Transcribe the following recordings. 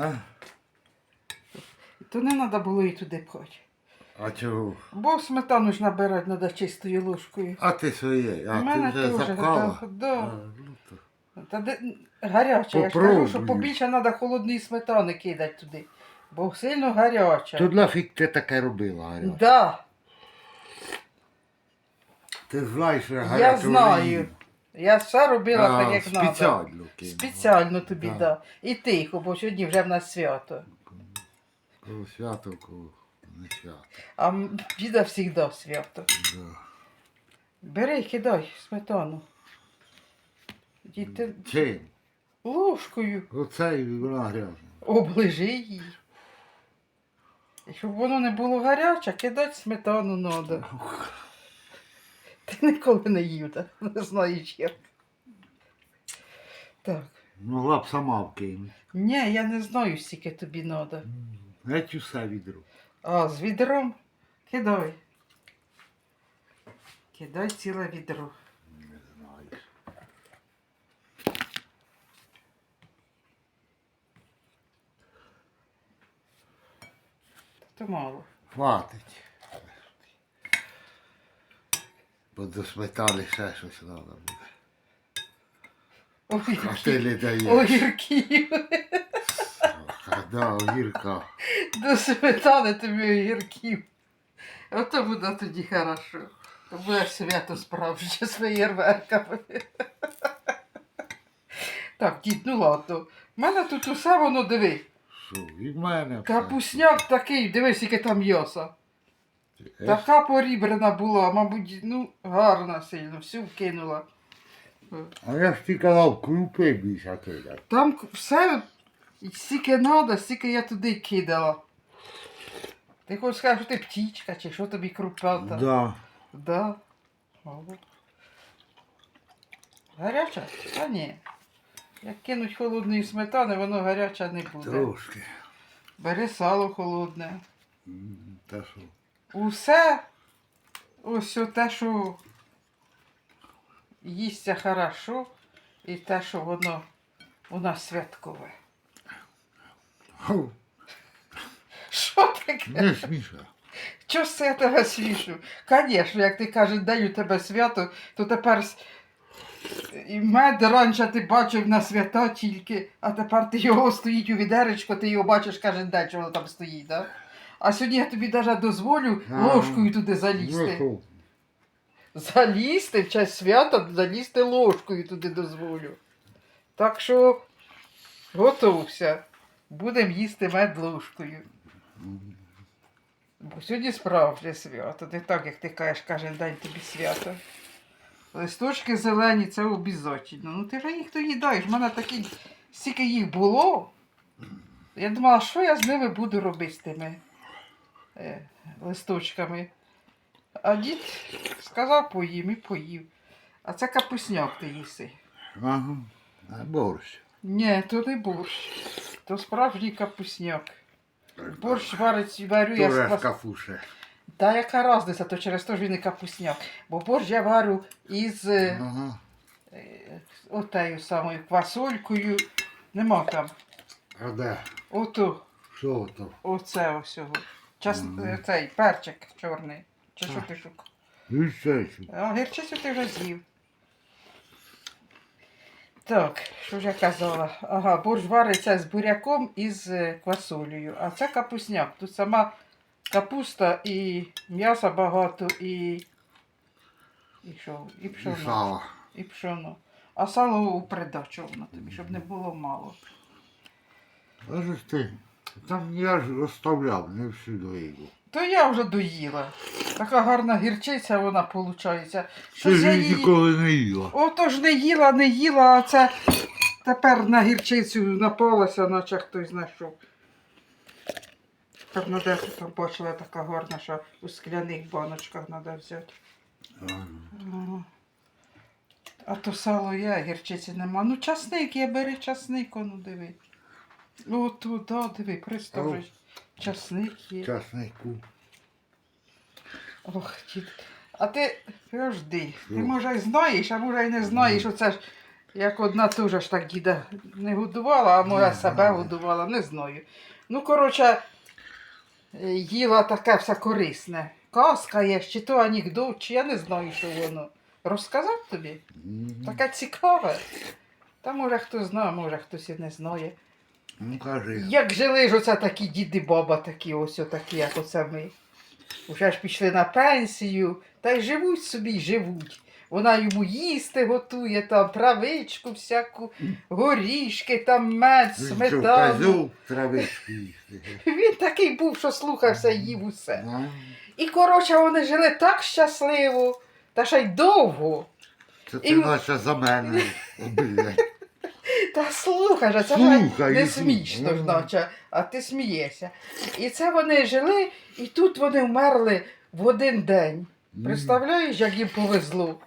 А? То не треба було її туди пхати. А чого? Бо сметану ж набирати треба чистою ложкою. А ти своє, а У мене ти вже теж, запхала? да, да. А, ну то. Та де гаряча, я ж кажу, що побільше треба холодної сметани кидати туди. Бо сильно гаряча. То нафіг ти таке робила, Аря? Да, Ти знаєш, що я гарячу знаю. олію. Я все робила А, так, як треба. Спеціально. кинула. Спеціально тобі, Да. да. І тихо, бо сьогодні вже в нас свято. Кого свято, кого не свято. А діда завжди свято. Да. Бери, кидай сметану. Діти Чим? ложкою Оце і вона грязна. оближи її. Щоб воно не було гаряче, кидати сметану треба. Ти ніколи не їв, так? не знаєш як. Так. Могла б сама вкинути. Ні, я не знаю, скільки тобі треба. Геть усе відро. А, з відром кидай. Кидай ціле відро. Не знаю. То мало. Хватить. Бо до сметани ще щось треба буде. А ти не даєш. Огірків. Да, огірка. До сметани тобі огірків. Ото буде тоді хорошо. То буде свято справжнє з феєрверками. Так, дід, ну ладно. У мене тут усе воно диви. Що, від мене. все. Капусняк такий, дивись, скільки там м'яса. Е, Така порібрана була, мабуть, ну, гарна сильно, всю вкинула. А я ж ти казав, крупи більше кидати. Там все, стільки треба, стільки я туди кидала. Ти хочеш сказати, що ти птічка, чи що тобі крупата? Да. Да. Гаряча? Та ні. Як кинуть холодної сметани, воно гаряча не буде. Трошки. Бери сало холодне. Та що? Усе ось те, що їсться хорошо, і те, що воно у нас святкове. Що таке? Не смішно. Чого ж це я тебе свішу? Звісно, як ти кажеш, даю тебе свято, то тепер с- і мед раніше ти бачив на свята тільки, а тепер ти його стоїть у відеречко, ти його бачиш кожен день, що воно там стоїть, да? А сьогодні я тобі навіть дозволю А. ложкою туди залізти. Залізти в час свята, залізти ложкою туди дозволю. Так що готовся. Будемо їсти мед ложкою. Бо сьогодні справжнє свято. Не так, як ти кажеш, кожен день тобі свято. Листочки зелені це обов'язково. Ну ти вже їх то їдаєш. У мене такі, стільки їх було. Я думала, що я з ними буду робити з тими листочками. А дід сказав поїм і поїв. А це капусняк ти їси. Ага. А борщ. Ні, то не борщ. То справжній капусняк. Борщ варить, варю я з квас... кафуше. Та яка різниця, то через те ж він і капусняк. Бо борщ я варю із е, Ага. е, отею самою квасолькою. Нема там. А де? Ото, Що то? оце осього. Час, Мгм. е, цей перчик чорний. Чи що ти? І ще що? А гірчицю ти вже з'їв. Так, що ж я казала? Ага, борщ вариться з буряком і з е, квасолею. А це капусняк. Тут сама капуста і м'яса багато, і. І що? І І пшоно. І пшоно. А сало у придачу воно тобі, щоб не було мало. А ти? Там я ж розставляв, не всюди йду. То я вже доїла. Така гарна гірчиця вона виходить. Ти ж я її ніколи не їла. Ото ж не їла, не їла, а це тепер на гірчицю напалася, наче хтось знайшов. Тепер на де там бачила така гарна, що у скляних баночках треба взяти. Ага. А то сало є, а гірчиці нема. Ну, часник, я бери часник, ну диви. О, тут, да, диви, представиш. Часник є. Часнику. Ох, дід. А ти завжди. Ти може й знаєш, а може й не знаєш. Оце ж Як одна теж ж так діда не годувала, а моя себе годувала, не знаю. Ну, коротше, е, їла таке все корисне. Казка є, чи то анекдот, чи я не знаю, що воно. Розказав тобі? Таке цікаве. Та може хто знає, може хтось і не знає. Ну кажи. Як жили ж оце такі діди баба, такі ось такі, як оце ми. Уже ж пішли на пенсію, та й живуть собі, й живуть. Вона йому їсти готує, там травичку всяку, горішки, там мед, сметану. козу травички їсти. Він такий був, що слухався, їв усе. Ну, І коротше, вони жили так щасливо, та ще й довго. Це ти І- наче за мене. блядь. Та слухай же, це Слухай, не смішно ж, Ну. наче, а ти смієшся. І це вони жили, і тут вони вмерли в один день. Представляєш, як їм повезло?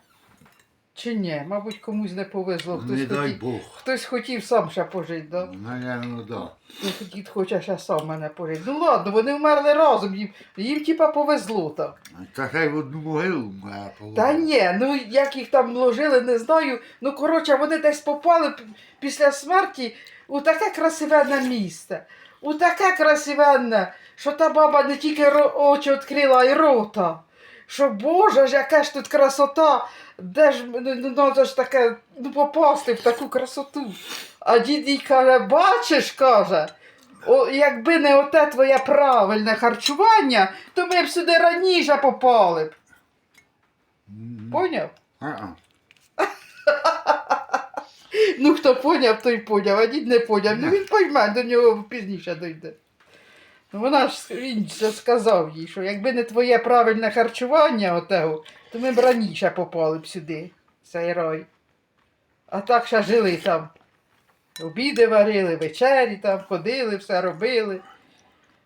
Чи ні? Мабуть, комусь не повезло. Хтось, Не дай хотів, Бог. хтось хотів сам ще пожити, да? Наверно, да. Ну, дід хоче ще сам мене пожити. Ну ладно, вони вмерли разом, їм, їм типа повезло так. Та хай в одну могилу моя положила. Та ні, ну як їх там ложили, не знаю. Ну коротше, вони десь попали п- після смерті у таке красивенне місце. У таке красивенне, що та баба не тільки ро- очі відкрила, а й рота. Що Боже ж, яка ж тут красота, де ж ну, ну, надо ж таке ну, попасти в таку красоту. А дід їй каже, бачиш, каже, о, якби не оте твоє правильне харчування, то ми б сюди раніше попали б. Поняв? А-а. Ну, хто поняв, той поняв, а дід не поняв. Ну він пойме, до нього пізніше дойде. Вона ж він же сказав їй, що якби не твоє правильне харчування отего, то ми б раніше попали б сюди, в цей рай. А так ще жили там. Обіди варили, вечері там, ходили, все робили.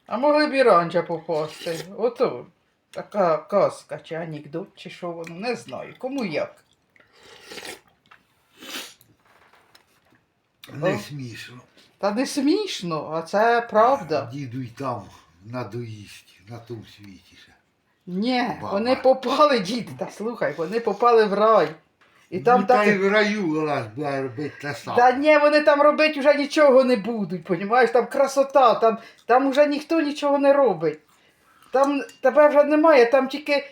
А могли б і раніше попасти. Ото така казка чи анекдот, чи що воно, не знаю. Кому як. Не смішно. Та не смішно, а це правда. Діду й там надоїсть на тому світі ще. Ні, Баба. вони попали, дід, та слухай, вони попали в рай. І там ну, та й так. в раю вона буде робити те саме. Та ні, вони там робити вже нічого не будуть, понімаєш? Там красота, там, там вже ніхто нічого не робить. Там тебе вже немає, там тільки.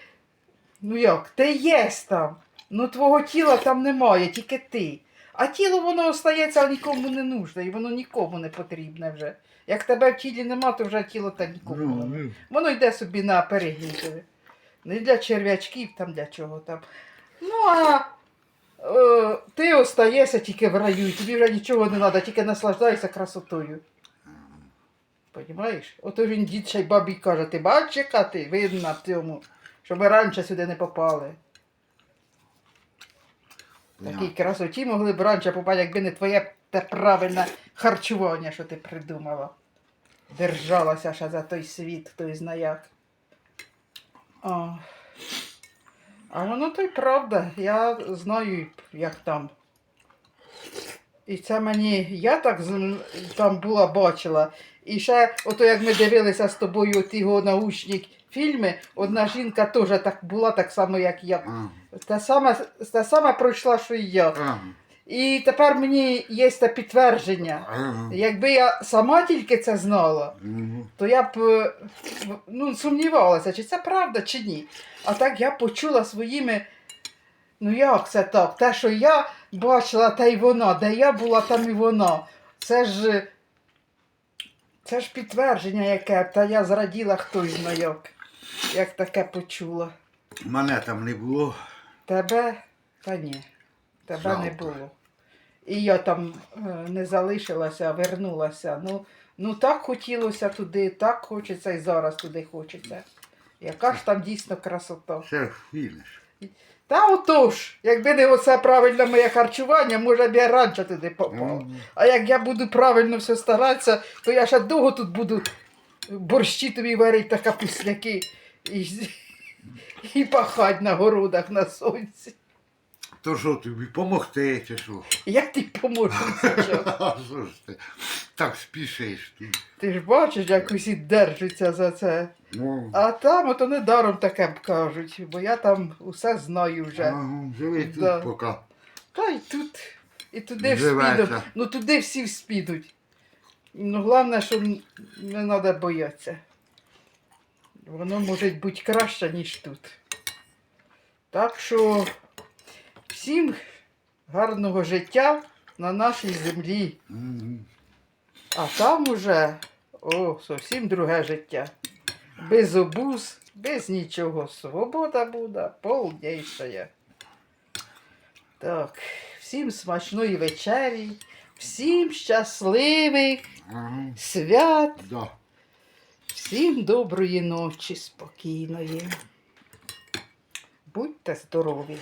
Ну як, ти є там. Ну твого тіла там немає, тільки ти. А тіло воно остається нікому не нужне, і воно нікому не потрібне вже. Як тебе в тілі нема, то вже тіло та нікому. Ну, ну, Воно йде собі на перегнітові. Не для черв'ячків, там для чого там. Ну, а е, ти остаєшся тільки в раю, і тобі вже нічого не треба, тільки наслаждайся красотою. Понімаєш? Ото він дід ще й бабі каже, ти бачиш, яка ти видна в цьому, щоб ми раніше сюди не попали. Такій красоті могли б раніше попали, якби не твоє те правильне харчування, що ти придумала. Держалася ще за той світ, хто знає як. О. А воно то й правда. Я знаю, як там. І це мені, я так там була, бачила. І ще, ото як ми дивилися з тобою ті його научні фільми, одна жінка теж так була, так само, як я. Та сама, та сама пройшла, що і я. а, І тепер мені є те підтвердження. а. Якби я сама тільки це знала, Ну, то я б ну, сумнівалася, чи це правда, чи ні. А так я почула своїми. Ну як це так? Те, що я бачила, та й вона, де я була, там і вона. Це ж. Це ж підтвердження яке, та я зраділа хтось знає як. Як таке почула. Мене там не було. Тебе та ні. Тебе не було. І я там е, не залишилася, вернулася. Ну, ну так хотілося туди, так хочеться і зараз туди хочеться. Яка ж там дійсно красота. Це фільш. Та отож, якби не оце правильне моє харчування, може б я раніше туди попала. Ну, А як я буду правильно все старатися, то я ще довго тут буду борщі тобі варити та капусняки і, і пахать на городах на сонці. То що тобі, помогти чи що? Я тобі поможу зараз. А що ж ти так спішиш ти? Ти ж бачиш, як усі держаться за це. Ну, А там ото недаром таке б кажуть, бо я там усе знаю вже. ага, живи тут Да. поки. Та й тут І туди Живеться. вспідуть. Ну туди всі вспідуть. Ну, головне, що н- не треба боятися. Воно може бути краще, ніж тут. Так що всім гарного життя на нашій землі. А там уже о, зовсім друге життя. Без обуз, без нічого. Свобода буде повніша. Так, всім смачної вечері, всім щасливих свят, Да. Всім доброї ночі, спокійної. Будьте здорові.